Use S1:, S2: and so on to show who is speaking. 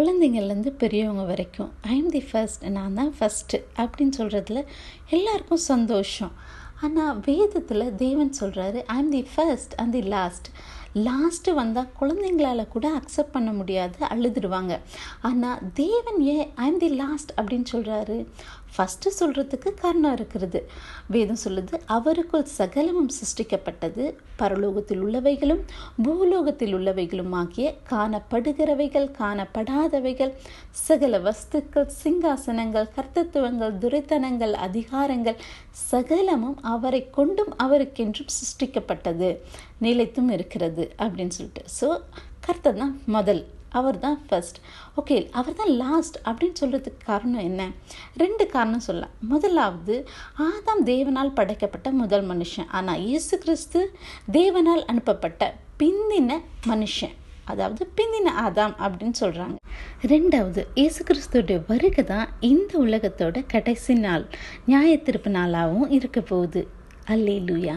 S1: குழந்தைங்கள்லேருந்து பெரியவங்க வரைக்கும் ஐ எம் தி ஃபர்ஸ்ட் நான் தான் ஃபஸ்ட்டு அப்படின்னு சொல்கிறதுல எல்லாருக்கும் சந்தோஷம். ஆனால் வேதத்தில் தேவன் சொல்கிறாரு I am the first and the last last வந்தால் குழந்தைங்களால கூட அக்செப்ட் பண்ண முடியாது அழுதுடுவாங்க. ஆனால் தேவன் ஏன் ஐ எம் தி லாஸ்ட் அப்படின்னு சொல்கிறாரு ஃபஸ்ட்டு சொல்கிறதுக்கு காரணம் இருக்கிறது. வேதம் சொல்லுது அவருக்குள் சகலமும் சிருஷ்டிக்கப்பட்டது பரலோகத்தில் உள்ளவைகளும் பூலோகத்தில் உள்ளவைகளும் ஆகிய காணப்படுகிறவைகள் காணப்படாதவைகள் சகல வஸ்துக்கள் சிங்காசனங்கள் கர்த்தத்துவங்கள் துரைத்தனங்கள் அதிகாரங்கள் சகலமும் அவரை கொண்டும் அவருக்கென்றும் சிருஷ்டிக்கப்பட்டது. நிலைத்தும் இருக்கிறது அப்படின்னு சொல்லிட்டு. ஸோ கர்த்தர் தான் முதல். அவர் தான் ஃபர்ஸ்ட் ஓகே அவர் தான் லாஸ்ட் அப்படின்னு சொல்கிறதுக்கு காரணம் என்ன? ரெண்டு காரணம் சொல்லலாம். முதலாவது ஆதாம் தேவனால் படைக்கப்பட்ட முதல் மனுஷன். ஆனால் இயேசு கிறிஸ்து தேவனால் அனுப்பப்பட்ட பிந்தின மனுஷன். அதாவது பிந்தின ஆதாம் அப்படின்னு சொல்கிறாங்க ரெண்டாவது இயேசு கிறிஸ்துடைய வருகை தான் இந்த உலகத்தோட கடைசி நாள். நியாய திருப்பு நாளாகவும் இருக்க போகுது. அல்லே லூயா